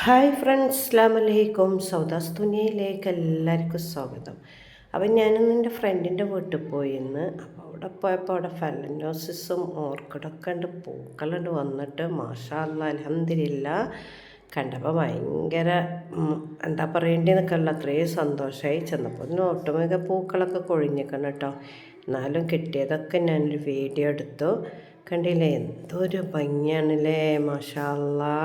Hi friends അസ്ലാം അലൈക്കും. സൗദാസ് തുനിയയിലേക്ക് എല്ലാവർക്കും സ്വാഗതം. അപ്പം ഞാനിന്ന് എന്റെ ഫ്രണ്ടിന്റെ വീട്ടിൽ പോയി ഇന്ന്. അപ്പോൾ അവിടെ പോയപ്പോൾ അവിടെ ഫെലനോസിസും ഓർക്കിഡൊക്കെ ഉണ്ട്. പൂക്കളുണ്ട് വന്നിട്ട്. മാഷാല്ല അലഹന്തിരില്ല കണ്ടപ്പോൾ ഭയങ്കര എന്താ പറയേണ്ടി ഉള്ള അത്രയും സന്തോഷമായി ചെന്നപ്പോൾ ഇതിന് ഒട്ടുമിക പൂക്കളൊക്കെ കൊഴിഞ്ഞിക്കണം കേട്ടോ. എന്നാലും കിട്ടിയതൊക്കെ ഞാനൊരു വീഡിയോ എടുത്തു. കണ്ടില്ലേ? എന്തൊരു ഭംഗിയാണല്ലേ? മാഷാ അല്ലാ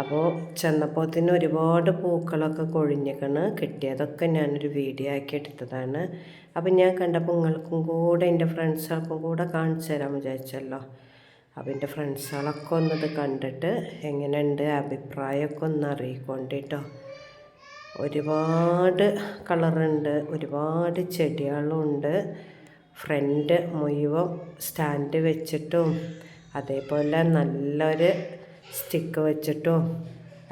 അപ്പോൾ ചെന്നപ്പോത്തിന് ഒരുപാട് പൂക്കളൊക്കെ കൊഴിഞ്ഞിക്കണ്. കിട്ടിയതൊക്കെ ഞാനൊരു വീഡിയോ ആക്കി എടുത്തതാണ്. അപ്പം ഞാൻ കണ്ടപ്പോൾ നിങ്ങൾക്കും കൂടെ എന്റെ ഫ്രണ്ട്സുകൾക്കും കൂടെ കാണിച്ചു തരാൻ വിചാരിച്ചല്ലോ. അപ്പം എന്റെ ഫ്രണ്ട്സുകളൊക്കെ ഒന്നത് കണ്ടിട്ട് എങ്ങനെയുണ്ട് അഭിപ്രായമൊക്കെ ഒന്ന് അറിയിക്കൊണ്ടിട്ടോ ഒരുപാട് കളറുണ്ട് ഒരുപാട് ചെടികളുണ്ട്. ഫ്രണ്ട് മുഴുവൻ സ്റ്റാൻഡ് വെച്ചിട്ടും അതേപോലെ നല്ലൊരു സ്റ്റിക്ക് വെച്ചിട്ടും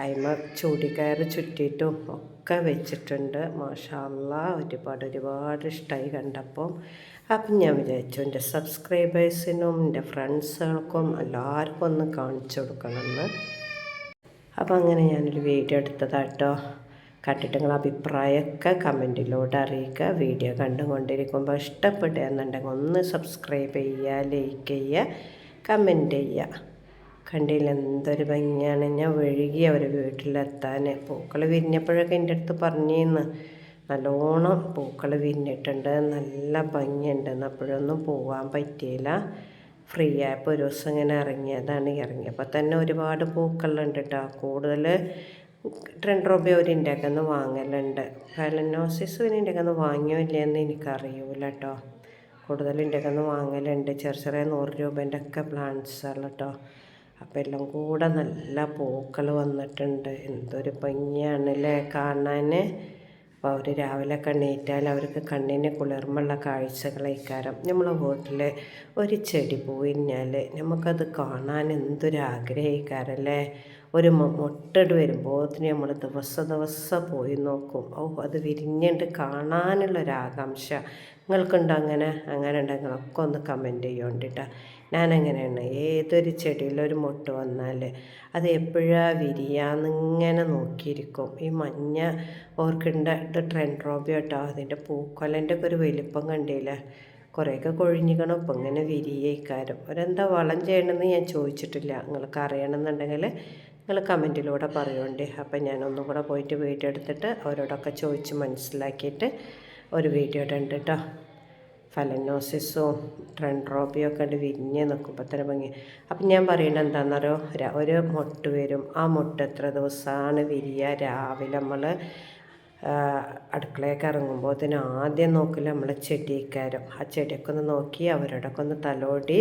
അതിമ ചൂടിക്കയർ ചുറ്റിയിട്ടും ഒക്കെ വെച്ചിട്ടുണ്ട്. മാഷാല്ല ഒരുപാട് ഒരുപാട് ഇഷ്ടമായി കണ്ടപ്പം. അപ്പം ഞാൻ വിചാരിച്ചു എന്റെ സബ്സ്ക്രൈബേഴ്സിനും എന്റെ ഫ്രണ്ട്സുകൾക്കും എല്ലാവർക്കും ഒന്ന് കാണിച്ചു കൊടുക്കണമെന്ന്. അപ്പം അങ്ങനെ ഞാനൊരു വീഡിയോ എടുത്തതാട്ടോ. കണ്ടിട്ട് നിങ്ങൾ അഭിപ്രായമൊക്കെ കമന്റിലൂടെ അറിയിക്കുക വീഡിയോ കണ്ടുകൊണ്ടിരിക്കുമ്പോൾ ഇഷ്ടപ്പെടുകയെന്നുണ്ടെങ്കിൽ ഒന്ന് സബ്സ്ക്രൈബ് ചെയ്യുക ലൈക്ക് ചെയ്യുക കമന്റ് ചെയ്യുക. കണ്ടില്ല. എന്തൊരു ഭംഗിയാണ്. ഞാൻ വഴുകി അവരെ വീട്ടിലെത്താൻ പൂക്കൾ വിരിഞ്ഞപ്പോഴൊക്കെ എന്റെ അടുത്ത് പറഞ്ഞിരുന്നു. നല്ലോണം പൂക്കൾ വിരിഞ്ഞിട്ടുണ്ട്. നല്ല ഭംഗിയുണ്ടെന്ന് അപ്പോഴൊന്നും പോകാൻ പറ്റിയില്ല. ഫ്രീ ആയപ്പോൾ ഒരു ദിവസം ഇങ്ങനെ ഇറങ്ങിയതാണ്. ഇറങ്ങിയപ്പോൾ തന്നെ ഒരുപാട് പൂക്കളുണ്ട് കേട്ടോ. കൂടുതൽ ട്രെൻഡ്രോബി അവരിന്റെ ഒക്കെ ഒന്ന് വാങ്ങലുണ്ട്. ഫെലനോസിസ് ഒക്കെ ഒന്ന് വാങ്ങിയോ ഇല്ലയെന്ന് എനിക്കറിയൂല കേട്ടോ. കൂടുതൽ ഒന്ന് വാങ്ങലുണ്ട്. ചെറിയ ചെറിയ നൂറ് രൂപേന്റെ ഒക്കെ പ്ലാന്റ്സാണ് കേട്ടോ. അപ്പോൾ എല്ലാം കൂടെ നല്ല പൂക്കൾ വന്നിട്ടുണ്ട്. എന്തൊരു ഭംഗിയാണല്ലേ കാണാൻ അപ്പോൾ അവർ രാവിലെ കണ്ണീറ്റാൽ അവർക്ക് കണ്ണിന് കുളിർമുള്ള കാഴ്ചകളേക്കാരം. നമ്മളെ വീട്ടിൽ ഒരു ചെടി പോയിഞ്ഞാൽ നമുക്കത് കാണാൻ എന്തൊരു ആഗ്രഹിക്കാറല്ലേ ഒരു മുട്ടട് വരുമ്പോഴത്തിന് നമ്മൾ ദിവസം ദിവസം പോയി നോക്കും. ഓ അത് വിരിഞ്ഞിട്ട് കാണാനുള്ളൊരാകാംക്ഷ. നിങ്ങൾക്കുണ്ടോ അങ്ങനെ? അങ്ങനെ ഉണ്ടെങ്കിലൊക്കെ ഒന്ന് കമന്റ് ചെയ്യോണ്ടിട്ടാ. ഞാനങ്ങനെയാണ്. ഏതൊരു ചെടിയിലൊരു മുട്ട വന്നാൽ അത് എപ്പോഴാ വിരിയാന്നിങ്ങനെ നോക്കിയിരിക്കും. ഈ മഞ്ഞ ഓർക്കിഡിന്റെ ഇത് ട്രെൻഡ് റോബി കേട്ടോ അതിന്റെ പൂക്കൊലന്റെ ഒക്കെ ഒരു വലിപ്പം കണ്ടില്ലേ? കുറേയൊക്കെ കൊഴിഞ്ഞിക്കണം ഇപ്പം ഇങ്ങനെ വിരിയേക്കാരം. ഒരെന്താ വളം ചെയ്യണമെന്ന് ഞാൻ ചോദിച്ചിട്ടില്ല. നിങ്ങൾക്ക് അറിയണമെന്നുണ്ടെങ്കിൽ നിങ്ങൾ കമന്റിലൂടെ പറയുന്നുണ്ട് അപ്പം ഞാനൊന്നും കൂടെ പോയിട്ട് വീഡിയോ എടുത്തിട്ട് അവരോടൊക്കെ ചോദിച്ച് മനസ്സിലാക്കിയിട്ട് ഒരു വീഡിയോ ഇടുന്നുണ്ട് കേട്ടോ ഫലനോസിസും ട്രെൻഡ്രോബിയും ഒക്കെ ഉണ്ട് വിരിഞ്ഞ് നിൽക്കുമ്പോൾ തന്നെ ഭംഗി. അപ്പം ഞാൻ പറയുന്നത് എന്താണെന്നറിയോ? ഒരു മുട്ട് വരും. ആ മുട്ട് എത്ര ദിവസമാണ് വിരിയുക രാവിലെ നമ്മൾ അടുക്കളയൊക്കെ അതിന് ആദ്യം നോക്കില്ല നമ്മളെ ചെടിക്കാരും. ആ ചെടിയൊക്കെ ഒന്ന് നോക്കി അവരോടൊക്കെ ഒന്ന് തലോടി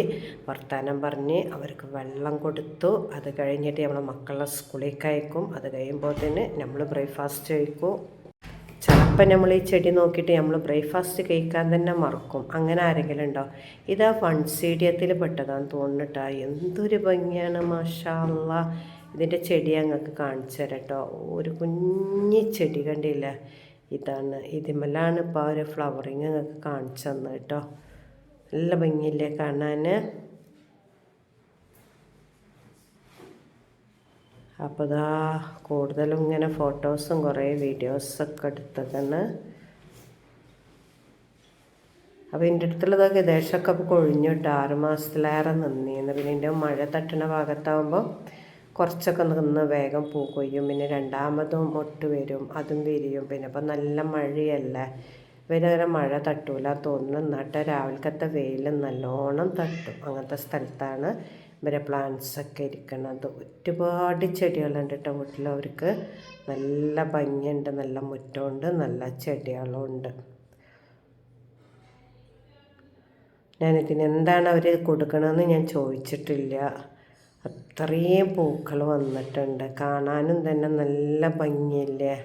വർത്തമാനം പറഞ്ഞ് അവർക്ക് വെള്ളം കൊടുത്തു. അത് കഴിഞ്ഞിട്ട് നമ്മളെ മക്കളെ സ്കൂളിലേക്ക് അയക്കും. അത് കഴിയുമ്പോൾ തന്നെ നമ്മൾ ബ്രേക്ക്ഫാസ്റ്റ് കഴിക്കും. ചിലപ്പോൾ നമ്മൾ ഈ ചെടി നോക്കിയിട്ട് നമ്മൾ ബ്രേക്ക്ഫാസ്റ്റ് കഴിക്കാൻ തന്നെ മറക്കും. അങ്ങനെ ആരെങ്കിലും ഉണ്ടോ? ഇതാ ഫൺസീഡിയത്തിൽ പെട്ടതാന്ന് തോന്നുന്നുട്ടാ എന്തൊരു ഭംഗിയാണ് മാഷാ അല്ലാ ഇതിന്റെ ചെടി ഞങ്ങൾക്ക് കാണിച്ചു തരാം കേട്ടോ. ഒരു കുഞ്ഞി ചെടി കണ്ടില്ല? ഇതാണ്. ഇതിമെല്ലാണ് ഇപ്പോൾ ഒരു ഫ്ലവറിങ് ഞങ്ങൾക്ക് കാണിച്ചു തന്നത് കേട്ടോ. നല്ല ഭംഗിയില്ലേ കാണാൻ? അപ്പോൾ ഇതാ കൂടുതലും ഇങ്ങനെ ഫോട്ടോസും കുറേ വീഡിയോസൊക്കെ എടുത്തതാണ്. അപ്പോൾ എന്റെ അടുത്തുള്ളതൊക്കെ ദേശമൊക്കെ അപ്പോൾ കൊഴിഞ്ഞിട്ട് ആറ് മാസത്തിലേറെ നിന്നിന്ന്. പിന്നെ എന്റെ മഴ തട്ടണ ഭാഗത്താകുമ്പോൾ കുറച്ചൊക്കെ നിന്ന് വേഗം പൂ കൊയ്യും പിന്നെ രണ്ടാമതും മൊട്ട് വരും അതും വിരിയും. പിന്നെ ഇപ്പം നല്ല മഴയല്ലേ? ഇവരങ്ങനെ മഴ തട്ടൂല തോന്നുന്നു. എന്നിട്ട് രാവിലത്തെ വെയിൽ നല്ലോണം തട്ടും. അങ്ങനത്തെ സ്ഥലത്താണ് ഇവരെ പ്ലാന്റ്സ് ഒക്കെ ഇരിക്കുന്നത് ഒരുപാട് ചെടികളുണ്ട് കേട്ടോ വീട്ടിൽ അവർക്ക് നല്ല ഭംഗിയുണ്ട് നല്ല മുറ്റമുണ്ട് നല്ല ചെടികളുണ്ട്. ഞാനിതിന് എന്താണ് അവർ കൊടുക്കണമെന്ന് ഞാൻ ചോദിച്ചിട്ടില്ല. അത്രയും പൂക്കൾ വന്നിട്ടുണ്ട്. കാണാനും തന്നെ നല്ല ഭംഗിയല്ലേ?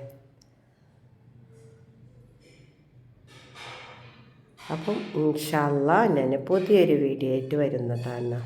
അപ്പം ഇൻഷല്ല ഞാൻ പുതിയൊരു വീഡിയോ ആയിട്ട് വരുന്നതാണ്.